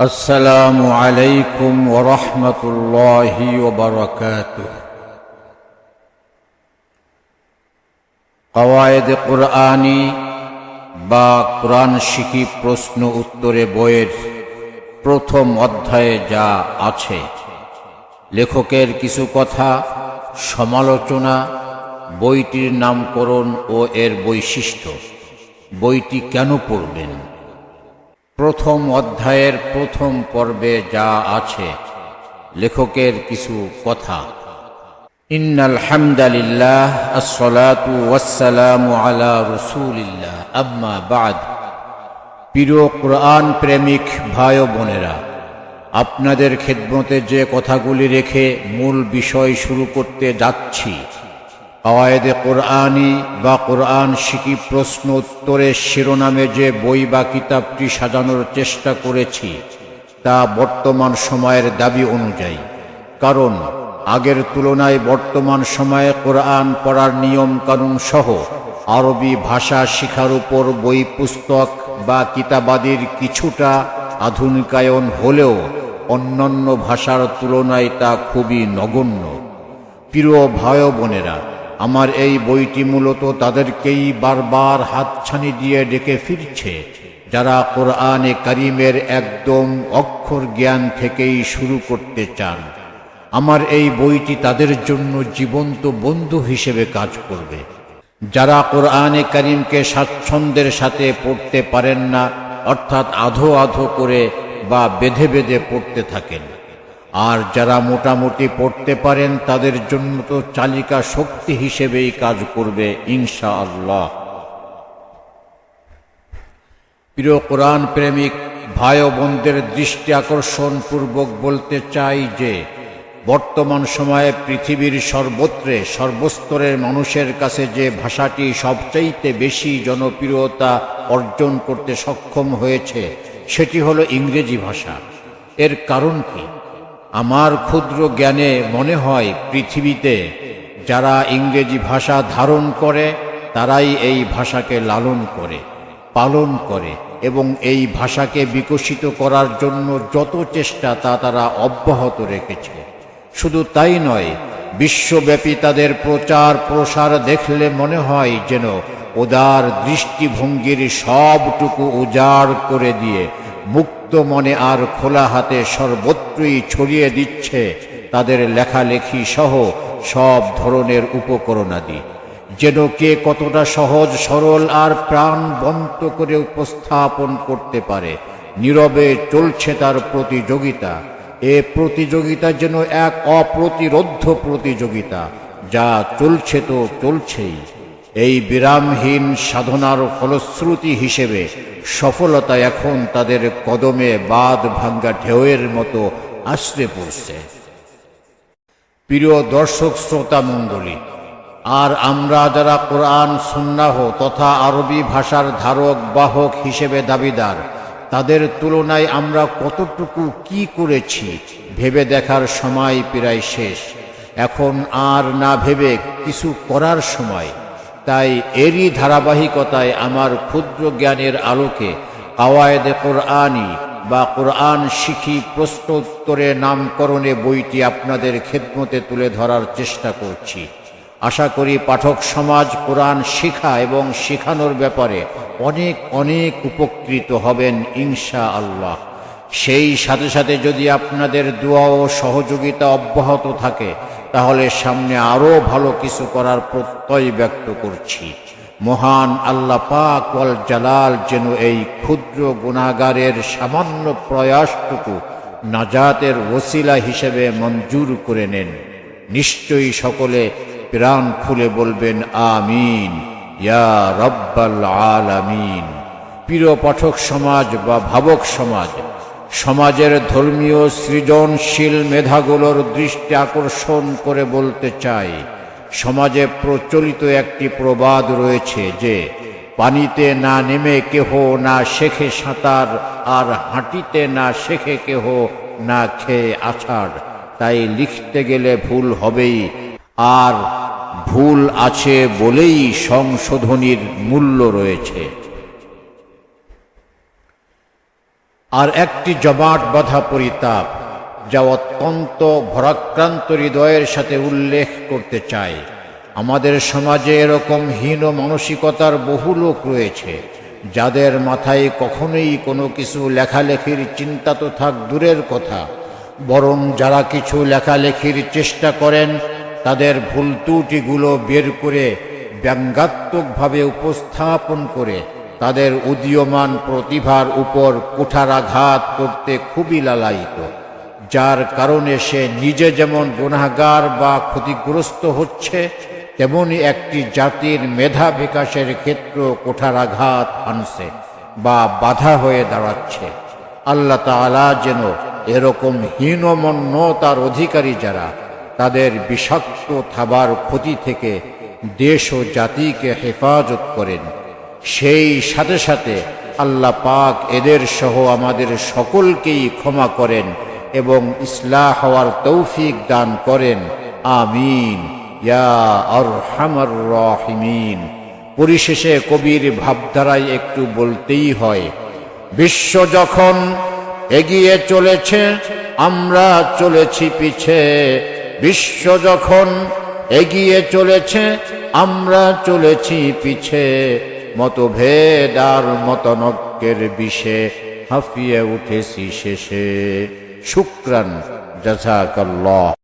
السلام عليكم ورحمة الله وبركاته কওয়ায়েদ কোরআনি বা কোরআন শিখি প্রশ্ন উত্তরে বইয়ের প্রথম অধ্যায়ে যা আছে লেখকের কিছু কথা সমালোচনা বইটির নামকরণ ও এর বৈশিষ্ট্য বইটি কেন পড়বেন প্রথম অধ্যায়ের প্রথম পর্বে যা আছে, লেখকের কিছু কথা। ইন্নাল হামদালিল্লাহ আসসালাতু ওয়াসসালামু আলা রাসূলিল্লাহ, আম্মা বাদ। প্রিয় কোরআন প্রেমিক ভাই বোনেরা, আপনাদের খেদমতে যে কথাগুলি রেখে মূল বিষয় শুরু করতে যাচ্ছি আওয়ায়েদে কোরআনি বা কোরআন শিকি প্রশ্ন উত্তরের শিরোনামে যে বই বা কিতাবটি সাজানোর চেষ্টা করেছি, তা বর্তমান সময়ের দাবি অনুযায়ী। কারণ, আগের তুলনায় বর্তমান সময়ে কোরআন পড়ার নিয়ম কানুন সহ আরবি ভাষা শিখার উপর বই পুস্তক বা কিতাবাদির কিছুটা আধুনিকায়ন হলেও অন্যান্য ভাষার তুলনায় তা খুবই নগণ্য। প্রিয় ভাই বোনেরা আমার এই বইটি মূলত তাদেরকেই বারবার হাতছানি দিয়ে ডেকে ফিরছে, যারা কোরআনে করিমের একদম অক্ষর জ্ঞান থেকেই শুরু করতে চান। আমার এই বইটি তাদের জন্য জীবন্ত বন্ধু হিসেবে কাজ করবে। যারা কোরআনে করিমকে স্বাচ্ছন্দ্যের সাথে পড়তে পারেন না, অর্থাৎ আধো আধো করে বা বেঁধে বেঁধে পড়তে থাকেন। আর যারা মোটামুটি পড়তে পারেন, তাদের জন্য তো চালিকা শক্তি হিসেবেই কাজ করবে ইনশা আল্লাহ প্রিয় কোরআন প্রেমিক ভাই বোনদের দৃষ্টি আকর্ষণ পূর্বক বলতে চাই যে, বর্তমান সময়ে পৃথিবীর সর্বত্রে সর্বস্তরের মানুষের কাছে যে ভাষাটি সবচাইতে বেশি জনপ্রিয়তা অর্জন করতে সক্ষম হয়েছে, সেটি হলো ইংরেজি ভাষা। এর কারণ কি? আমার ক্ষুদ্র জ্ঞানে মনে হয় পৃথিবীতে যারা ইংরেজি ভাষা ধারণ করে, তারাই এই ভাষাকে লালন করে, পালন করে এবং এই ভাষাকে বিকশিত করার জন্য যত চেষ্টা তা তারা অব্যাহত রেখেছে। শুধু তাই নয়, বিশ্বব্যাপী তাদের প্রচার প্রসার দেখলে মনে হয় যেন ওদার দৃষ্টিভঙ্গির সবটুকু উজাড় করে দিয়ে মুক্ত মনে আর খোলা হাতে সর্বত্রই ছড়িয়ে দিচ্ছে তাদের লেখালেখি সহ সব ধরনের উপকরণাদি। যেন কে কতটা সহজ, সরল আর প্রাণবন্ত করে উপস্থাপন করতে পারে। নীরবে চলছে তার প্রতিযোগিতা। এ প্রতিযোগিতা যেন এক অপ্রতিরোধ্য প্রতিযোগিতা। যা চলছে তো চলছেই। এই বিরামহীন সাধনার ফলশ্রুতি হিসেবে সফলতা এখন তাদের কদমে বাদ ভাঙ্গা ঢেউয়ের মতো আশ্রে পড়ছে। প্রিয় দর্শক শ্রোতা মণ্ডলী, আর আমরা যারা কোরআন, সুন্নাহ তথা আরবি ভাষার ধারক, বাহক হিসেবে দাবিদার, তাদের তুলনায় আমরা কতটুকু কি করেছি ভেবে দেখার সময় প্রায় শেষ। এখন আর না ভেবে কিছু করার সময় তাই এরই ধারাবাহিকতায় আমার ক্ষুদ্র জ্ঞানের আলোকে কাওয়ায়েদে কোরআনি বা কোরআন শিখি প্রশ্নোত্তরে নামকরণে বইটি আপনাদের খেদমতে তুলে ধরার চেষ্টা করছি। আশা করি পাঠক সমাজ কোরআন শিখা এবং শিখানোর ব্যাপারে অনেক অনেক উপকৃত হবেন ইনশা আল্লাহ সেই সাথে সাথে যদি আপনাদের দোয়া ও সহযোগিতা অব্যাহত থাকে তাহলে সামনে আরও ভালো কিছু করার প্রত্যয় ব্যক্ত করছি। মহান আল্লাহ পাক ওয়াল জালাল যেন এই ক্ষুদ্র গুণাগারের সামান্য প্রয়াসটুকু নাজাতের ওসিলা হিসেবে মঞ্জুর করে নেন। নিশ্চয়ই সকলে প্রাণ খুলে বলবেন, আমিন, ইয়া রব্বাল আলামিন। প্রিয় পাঠক সমাজ বা ভাবক সমাজ সমাজের ধর্মীয় সৃজনশীল মেধাগুলোর দৃষ্টি আকর্ষণ করে বলতে চাই, সমাজে প্রচলিত একটি প্রবাদ রয়েছে যে, পানিতে না নেমে কেহ না শেখে সাঁতার, আর হাঁটিতে না শেখে কেহ না খেয়ে আছাড়। তাই লিখতে গেলে ভুল হবেই, আর ভুল আছে বলেই সংশোধনীর মূল্য রয়েছে। আর একটি জমাট বাঁধা পরিতাপ, যা অত্যন্ত ভরাক্রান্ত হৃদয়ের সাথে উল্লেখ করতে চায়। আমাদের সমাজে এরকম হীন মানসিকতার বহু লোক রয়েছে, যাদের মাথায় কখনোই কোনো কিছু লেখালেখির চিন্তা তো থাক দূরের কথা, বরং যারা কিছু লেখালেখির চেষ্টা করেন, তাদের ভুল ত্রুটিগুলো বের করে ব্যঙ্গাত্মকভাবে উপস্থাপন করে তাদের উদীয়মান প্রতিভার উপর কুঠারাঘাত করতে খুবই লালায়িত, যার কারণে সে নিজে যেমন গুণাগার বা ক্ষতিগ্রস্ত হচ্ছে, তেমনি একটি জাতির মেধা বিকাশের ক্ষেত্র কোঠারাঘাত আনছে বা বাধা হয়ে দাঁড়াচ্ছে। আল্লাহ তাআলা যেন এরকম হীনমন্যতার অধিকারী যারা, তাদের বিষাক্ত থাবার ক্ষতি থেকে দেশ ও জাতিকে হেফাজত করেন। সেই সাথে সাথে আল্লাহ পাক এদের সহ আমাদের সকলকেই ক্ষমা করেন এবং ইসলাহ হওয়ার তৌফিক দান করেন। আমিন। ইয়া পরিশেষে কবির ভাবধারায় একটু বলতেই হয়, বিশ্ব যখন এগিয়ে চলেছে, আমরা চলেছি পিছে। বিশ্ব যখন এগিয়ে চলেছে, আমরা চলেছি পিছে। মতভেদ আর মতনক্যের বিষে হাফিয়ে উঠেছি শেষে। শুক্রান জাজাকাল্লাহ।